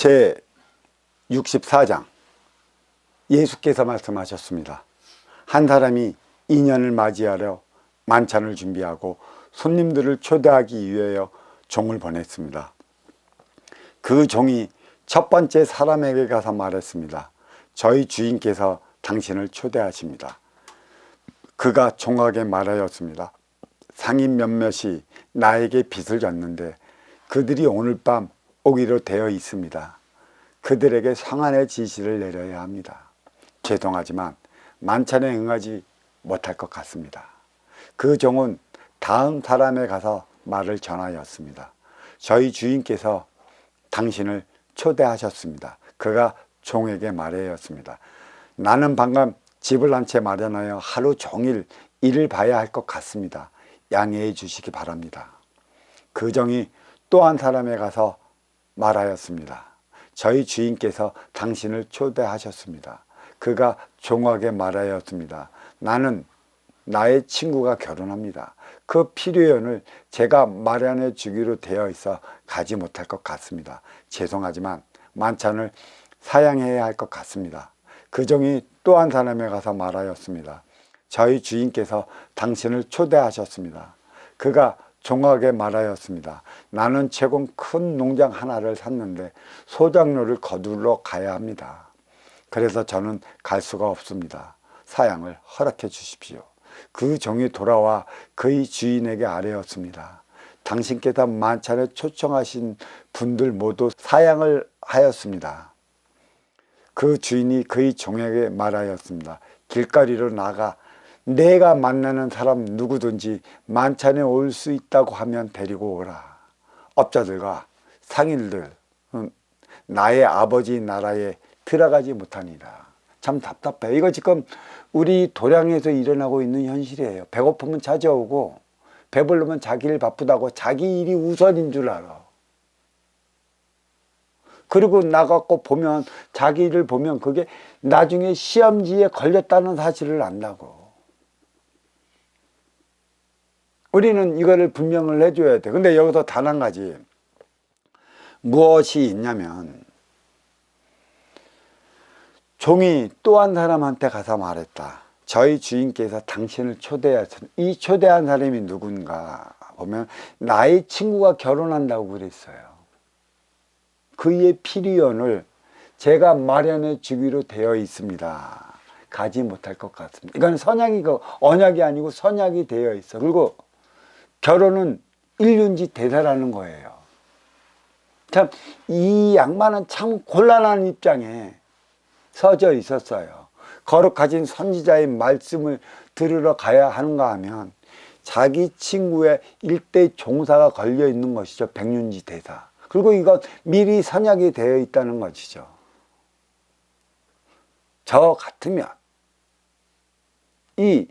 제 64장 예수께서 말씀하셨습니다. 한 사람이 인연을 맞이하려 만찬을 준비하고 손님들을 초대하기 위하여 종을 보냈습니다. 그 종이 첫 번째 사람에게 가서 말했습니다. 저희 주인께서 당신을 초대하십니다. 그가 종에게 말하였습니다. 상인 몇몇이 나에게 빚을 졌는데 그들이 오늘 밤 오기로 되어 있습니다. 그들에게 상한의 지시를 내려야 합니다. 죄송하지만 만찬에 응하지 못할 것 같습니다. 그 종은 다음 사람에 가서 말을 전하였습니다. 저희 주인께서 당신을 초대하셨습니다. 그가 종에게 말하였습니다. 나는 방금 집을 한 채 마련하여 하루 종일 일을 봐야 할 것 같습니다. 양해해 주시기 바랍니다. 그 종이 또 한 사람에 가서 말하였습니다. 저희 주인께서 당신을 초대하셨습니다. 그가 종에게 말하였습니다. 나는 나의 친구가 결혼합니다. 그 필요연을 제가 마련해 주기로 되어 있어 가지 못할 것 같습니다. 죄송하지만 만찬을 사양해야 할 것 같습니다. 그 종이 또 한 사람에 가서 말하였습니다. 저희 주인께서 당신을 초대하셨습니다. 그가 종에게 말하였습니다. 나는 최근 큰 농장 하나를 샀는데 소작료를 거둘러 가야 합니다. 그래서 저는 갈 수가 없습니다. 사양을 허락해 주십시오. 그 종이 돌아와 그의 주인에게 아뢰었습니다. 당신께서 만찬에 초청하신 분들 모두 사양을 하였습니다. 그 주인이 그의 종에게 말하였습니다. 길거리로 나가 내가 만나는 사람 누구든지 만찬에 올 수 있다고 하면 데리고 오라. 업자들과 상인들, 음, 나의 아버지 나라에 들어가지 못하니라. 참 답답해. 이거 지금 우리 도량에서 일어나고 있는 현실이에요. 배고프면 찾아오고 배부르면 자기 일 바쁘다고 자기 일이 우선인 줄 알아. 그리고 나가고 보면 자기 일을 보면 그게 나중에 시험지에 걸렸다는 사실을 안다고. 우리는 이거를 분명을 해줘야 돼. 근데 여기서 단 한 가지. 무엇이 있냐면, 종이 또 한 사람한테 가서 말했다. 저희 주인께서 당신을 초대하신, 이 초대한 사람이 누군가 보면, 나의 친구가 결혼한다고 그랬어요. 그의 필요연을 제가 마련해 주기로 되어 있습니다. 가지 못할 것 같습니다. 이건 선약이, 그 언약이 아니고 선약이 되어 있어. 그리고 결혼은 일륜지 대사라는 거예요. 참, 이 양반은 참 곤란한 입장에 서져 있었어요. 거룩하신 선지자의 말씀을 들으러 가야 하는가 하면 자기 친구의 일대 종사가 걸려 있는 것이죠. 백륜지 대사. 그리고 이거 미리 선약이 되어 있다는 것이죠. 저 같으면 이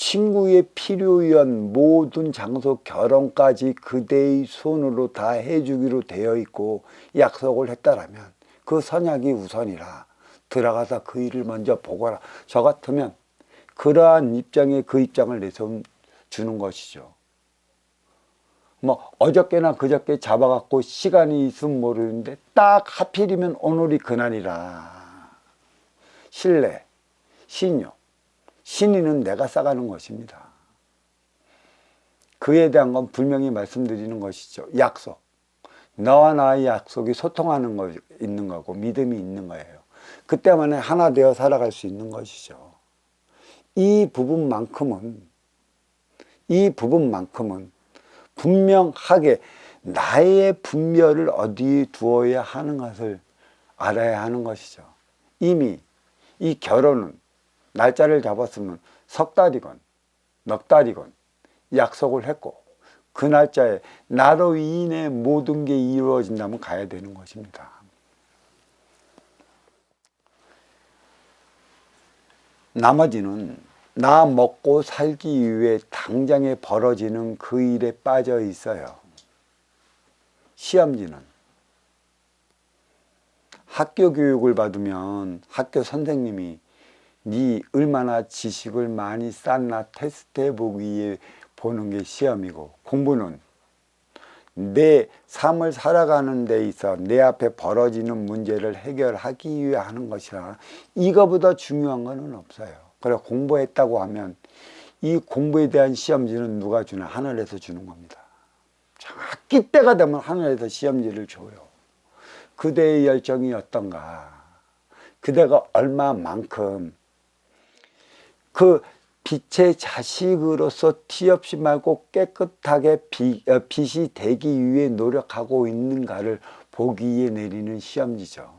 친구의 필요한 모든 장소 결혼까지 그대의 손으로 다 해주기로 되어 있고 약속을 했다라면 그 선약이 우선이라 들어가서 그 일을 먼저 보거라. 저 같으면 그러한 입장에 그 입장을 내서 주는 것이죠. 뭐 어저께나 그저께 잡아갖고 시간이 있으면 모르는데 딱 하필이면 오늘이 그날이라. 신뢰, 신용, 신의는 내가 싸가는 것입니다. 그에 대한 건 분명히 말씀드리는 것이죠. 약속. 너와 나의 약속이 소통하는 거 있는 거고 믿음이 있는 거예요. 그때만에 하나 되어 살아갈 수 있는 것이죠. 이 부분만큼은 이 부분만큼은 분명하게 나의 분별을 어디에 두어야 하는 것을 알아야 하는 것이죠. 이미 이 결혼은 날짜를 잡았으면 석 달이건 넉 달이건 약속을 했고 그 날짜에 나로 인해 모든 게 이루어진다면 가야 되는 것입니다. 나머지는 나 먹고 살기 위해 당장에 벌어지는 그 일에 빠져 있어요. 시험지는 학교 교육을 받으면 학교 선생님이 네 얼마나 지식을 많이 쌓나 테스트 해 보기 위해 보는 게 시험이고 공부는 내 삶을 살아가는 데 있어 내 앞에 벌어지는 문제를 해결하기 위해 하는 것이라 이거보다 중요한 거는 없어요. 그래 공부했다고 하면 이 공부에 대한 시험지는 누가 주나 하늘에서 주는 겁니다. 정확히 때가 되면 하늘에서 시험지를 줘요. 그대의 열정이 어떤가? 그대가 얼마만큼 그 빛의 자식으로서 티 없이 말고 깨끗하게 비, 어, 빛이 되기 위해 노력하고 있는가를 보기 위해 내리는 시험지죠.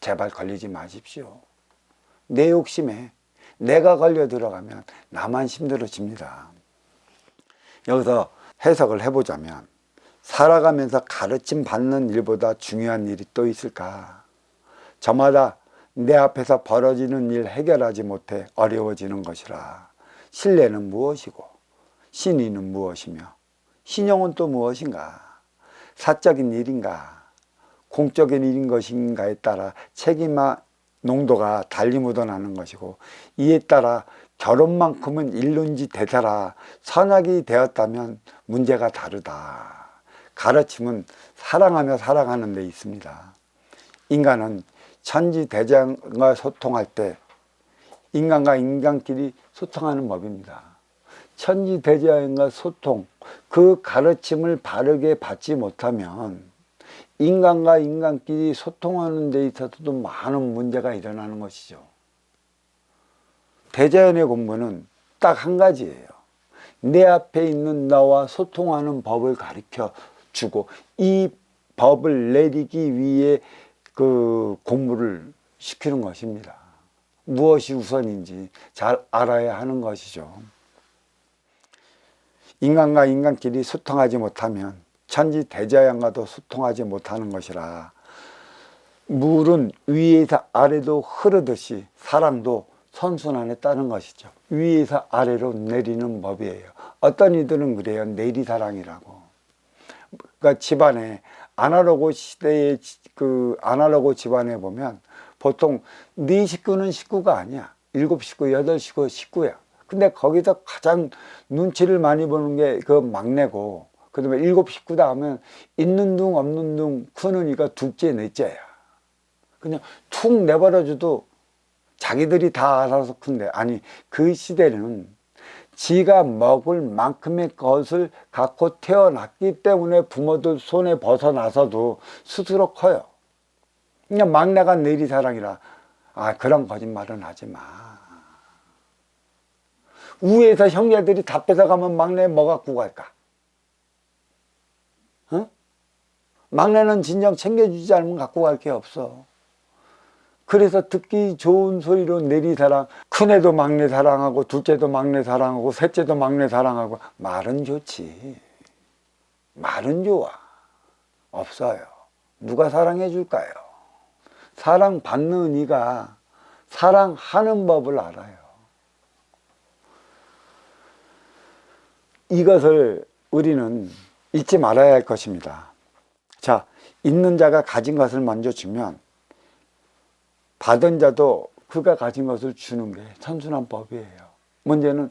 제발 걸리지 마십시오. 내 욕심에 내가 걸려 들어가면 나만 힘들어집니다. 여기서 해석을 해보자면 살아가면서 가르침 받는 일보다 중요한 일이 또 있을까? 저마다 내 앞에서 벌어지는 일 해결하지 못해 어려워지는 것이라. 신뢰는 무엇이고 신의는 무엇이며 신용은 또 무엇인가? 사적인 일인가? 공적인 일인 것인가에 따라 책임과 농도가 달리 묻어나는 것이고 이에 따라 결혼만큼은 일론지 되더라 선악이 되었다면 문제가 다르다. 가르침은 사랑하며 살아가는 데 있습니다. 인간은 천지대장과 소통할 때 인간과 인간끼리 소통하는 법입니다. 천지 대장과 소통, 그 가르침을 바르게 받지 못하면 인간과 인간끼리 소통하는 데 있어서도 많은 문제가 일어나는 것이죠. 대자연의 공부는 딱 한 가지예요. 내 앞에 있는 나와 소통하는 법을 가르쳐 주고 이 법을 내리기 위해 그 공부를 시키는 것입니다. 무엇이 우선인지 잘 알아야 하는 것이죠. 인간과 인간끼리 소통하지 못하면 천지 대자연과도 소통하지 못하는 것이라 물은 위에서 아래로 흐르듯이 사랑도 선순환에 따른 것이죠. 위에서 아래로 내리는 법이에요. 어떤 이들은 그래요. 내리사랑이라고. 그러니까 집안에 아날로그 시대의 그 아날로그 집안에 보면 보통 네 식구는 식구가 아니야. 일곱 식구, 여덟 식구, 식구야. 근데 거기서 가장 눈치를 많이 보는 게 그 막내고 그 다음에 일곱 식구다 하면 있는 둥 없는 둥 크는 이가 둘째 넷째야. 그냥 툭 내버려줘도 자기들이 다 알아서 큰데 아니 그 시대는 지가 먹을 만큼의 것을 갖고 태어났기 때문에 부모들 손에 벗어나서도 스스로 커요. 그냥 막내가 내리 사랑이라 아 그런 거짓말은 하지 마. 위에서 형제들이 다 뺏어가면 막내 뭐 갖고 갈까? 어? 막내는 진정 챙겨주지 않으면 갖고 갈 게 없어. 그래서 듣기 좋은 소리로 내리 사랑, 큰애도 막내 사랑하고, 둘째도 막내 사랑하고, 셋째도 막내 사랑하고, 말은 좋지. 말은 좋아. 없어요. 누가 사랑해 줄까요? 사랑 받는 이가 사랑하는 법을 알아요. 이것을 우리는 잊지 말아야 할 것입니다. 자, 있는 자가 가진 것을 먼저 주면 받은 자도 그가 가진 것을 주는 게 선순환 법이에요. 문제는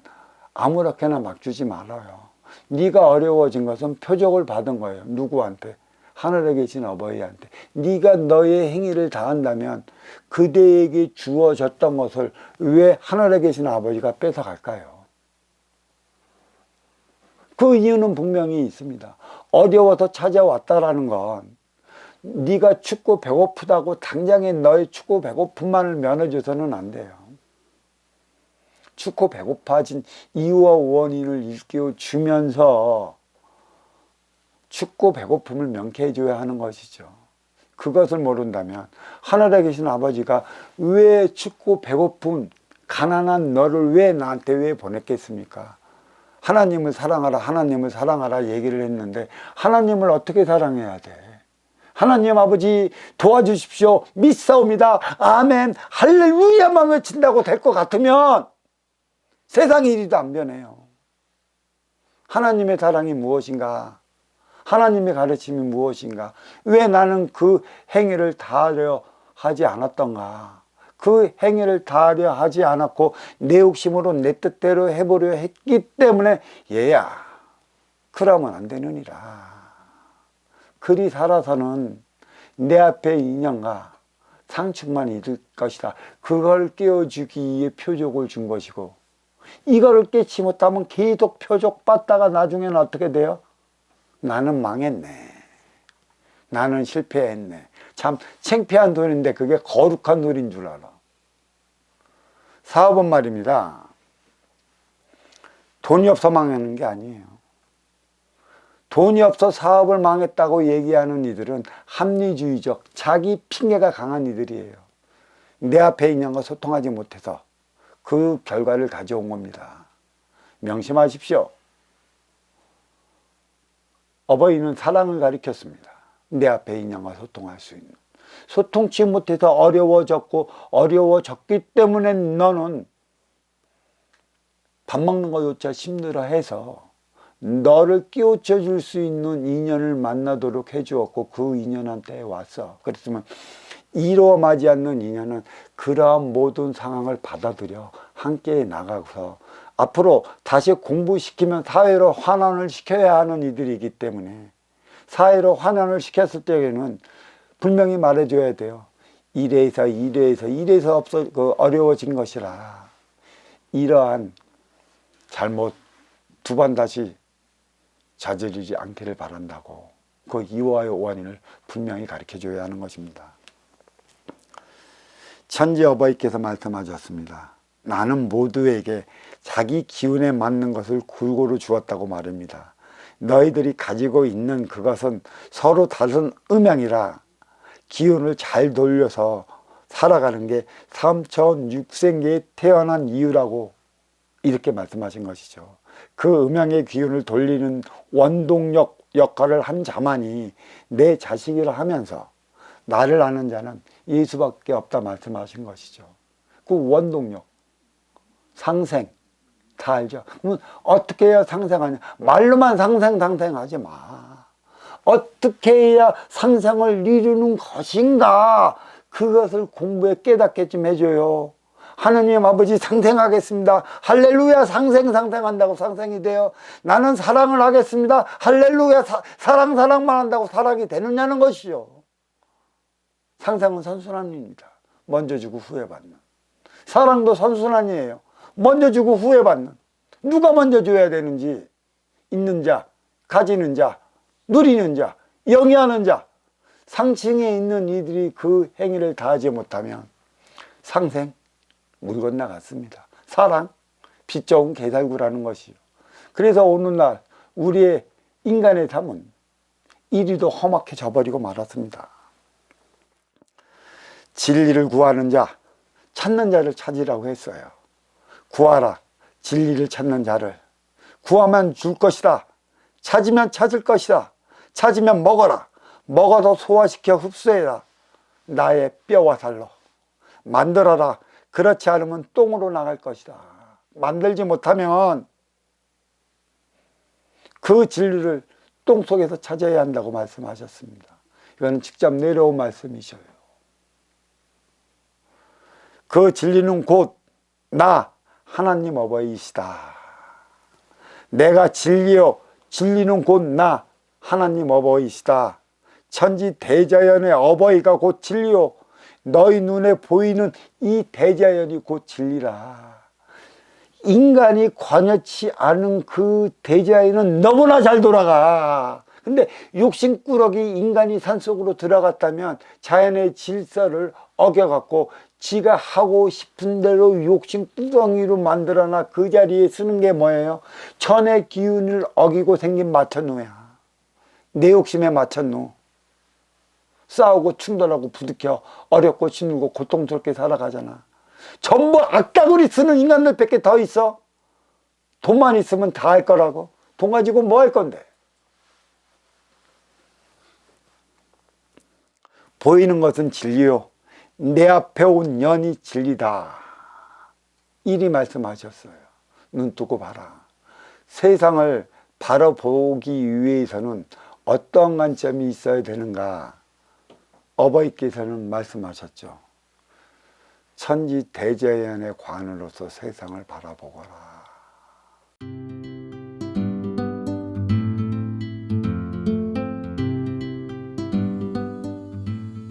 아무렇게나 막 주지 말아요. 네가 어려워진 것은 표적을 받은 거예요. 누구한테? 하늘에 계신 어버이한테. 네가 너의 행위를 다한다면 그대에게 주어졌던 것을 왜 하늘에 계신 아버지가 뺏어갈까요? 그 이유는 분명히 있습니다. 어려워서 찾아왔다라는 건 네가 춥고 배고프다고 당장에 너의 춥고 배고픔만을 면해줘서는 안 돼요. 춥고 배고파진 이유와 원인을 일깨워 주면서 춥고 배고픔을 명쾌해 줘야 하는 것이죠. 그것을 모른다면 하늘에 계신 아버지가 왜 춥고 배고픈 가난한 너를 왜 나한테 왜 보냈겠습니까? 하나님을 사랑하라 하나님을 사랑하라 얘기를 했는데 하나님을 어떻게 사랑해야 돼? 하나님 아버지 도와주십시오. 믿사옵니다. 아멘. 할렐루야만 외친다고 될 것 같으면 세상 일이도 안 변해요. 하나님의 사랑이 무엇인가? 하나님의 가르침이 무엇인가? 왜 나는 그 행위를 다하려 하지 않았던가? 그 행위를 다하려 하지 않았고 내 욕심으로 내 뜻대로 해보려 했기 때문에 얘야 그러면 안 되느니라. 그리 살아서는 내 앞에 인연과 상충만 있을 것이다. 그걸 깨워주기 위해 표적을 준 것이고 이거를 깨치 못하면 계속 표적 받다가 나중에는 어떻게 돼요? 나는 망했네. 나는 실패했네. 참 창피한 소리인데 그게 거룩한 소리인 줄 알아. 사업은 말입니다. 돈이 없어 망하는 게 아니에요. 돈이 없어 사업을 망했다고 얘기하는 이들은 합리주의적, 자기 핑계가 강한 이들이에요. 내 앞에 있는 소통하지 못해서 그 결과를 가져온 겁니다. 명심하십시오. 어버이는 사랑을 가리켰습니다. 내 앞에 있는과 소통할 수 있는. 소통치 못해서 어려워졌고 어려워졌기 때문에 너는 밥 먹는 거조차 힘들어 해서 너를 끼우쳐 줄 수 있는 인연을 만나도록 해주었고 그 인연한테 왔어. 그랬으면 이루어마지 않는 인연은 그러한 모든 상황을 받아들여 함께 나가서 앞으로 다시 공부시키면 사회로 환원을 시켜야 하는 이들이기 때문에 사회로 환원을 시켰을 때에는 분명히 말해줘야 돼요. 이래서 이래서 이래서 없어 그 어려워진 것이라 이러한 잘못 두 번 다시 저지르지 않기를 바란다고 그 이와의 원인을 분명히 가르쳐 줘야 하는 것입니다. 천지 어버이께서 말씀하셨습니다. 나는 모두에게 자기 기운에 맞는 것을 골고루 주었다고 말합니다. 너희들이 가지고 있는 그것은 서로 다른 음양이라 기운을 잘 돌려서 살아가는 게 삼천 육생계에 태어난 이유라고 이렇게 말씀하신 것이죠. 그 음양의 기운을 돌리는 원동력 역할을 한 자만이 내 자식이라 하면서 나를 아는 자는 예수밖에 없다 말씀하신 것이죠. 그 원동력, 상생 다 알죠. 그러면 어떻게 해야 상생하냐? 말로만 상생 상생하지 마. 어떻게 해야 상생을 이루는 것인가? 그것을 공부에 깨닫게 좀 해줘요. 하느님 아버지 상생하겠습니다. 할렐루야 상생 상생한다고 상생이 돼요. 나는 사랑을 하겠습니다. 할렐루야 사, 사랑 사랑만 한다고 사랑이 되느냐는 것이죠. 상생은 선순환입니다. 먼저 주고 후회 받는. 사랑도 선순환이에요. 먼저 주고 후회 받는. 누가 먼저 줘야 되는지 있는 자, 가지는 자, 누리는 자, 영위하는 자, 상층에 있는 이들이 그 행위를 다하지 못하면 상생 물 건너갔습니다. 사랑, 빛 좋은 개살구라는 것이요. 그래서 오늘날 우리의 인간의 삶은 이리도 험악해져 버리고 말았습니다. 진리를 구하는 자, 찾는 자를 찾으라고 했어요. 구하라. 진리를 찾는 자를. 구하면 줄 것이다. 찾으면 찾을 것이다. 찾으면 먹어라. 먹어서 소화시켜 흡수해라. 나의 뼈와 살로. 만들어라. 그렇지 않으면 똥으로 나갈 것이다. 만들지 못하면 그 진리를 똥 속에서 찾아야 한다고 말씀하셨습니다. 이건 직접 내려온 말씀이셔요. 그 진리는 곧 나 하나님 어버이시다. 내가 진리요 진리는 곧 나 하나님 어버이시다. 천지 대자연의 어버이가 곧 진리요 너희 눈에 보이는 이 대자연이 곧 진리라. 인간이 관여치 않은 그 대자연은 너무나 잘 돌아가. 근데 욕심꾸러기 인간이 산속으로 들어갔다면 자연의 질서를 어겨갖고 지가 하고 싶은 대로 욕심구덩이로 만들어놔 그 자리에 쓰는 게 뭐예요? 천의 기운을 어기고 생긴 마천노야. 내 욕심에 마천노. 싸우고 충돌하고 부딪혀 어렵고 힘들고 고통스럽게 살아가잖아. 전부 악다구리 쓰는 인간들 밖에 더 있어. 돈만 있으면 다 할 거라고. 돈 가지고 뭐 할 건데. 보이는 것은 진리요. 내 앞에 온 년이 진리다. 이리 말씀하셨어요. 눈 뜨고 봐라. 세상을 바라보기 위해서는 어떤 관점이 있어야 되는가? 어버이께서는 말씀하셨죠. 천지 대자연의 관으로서 세상을 바라보거라.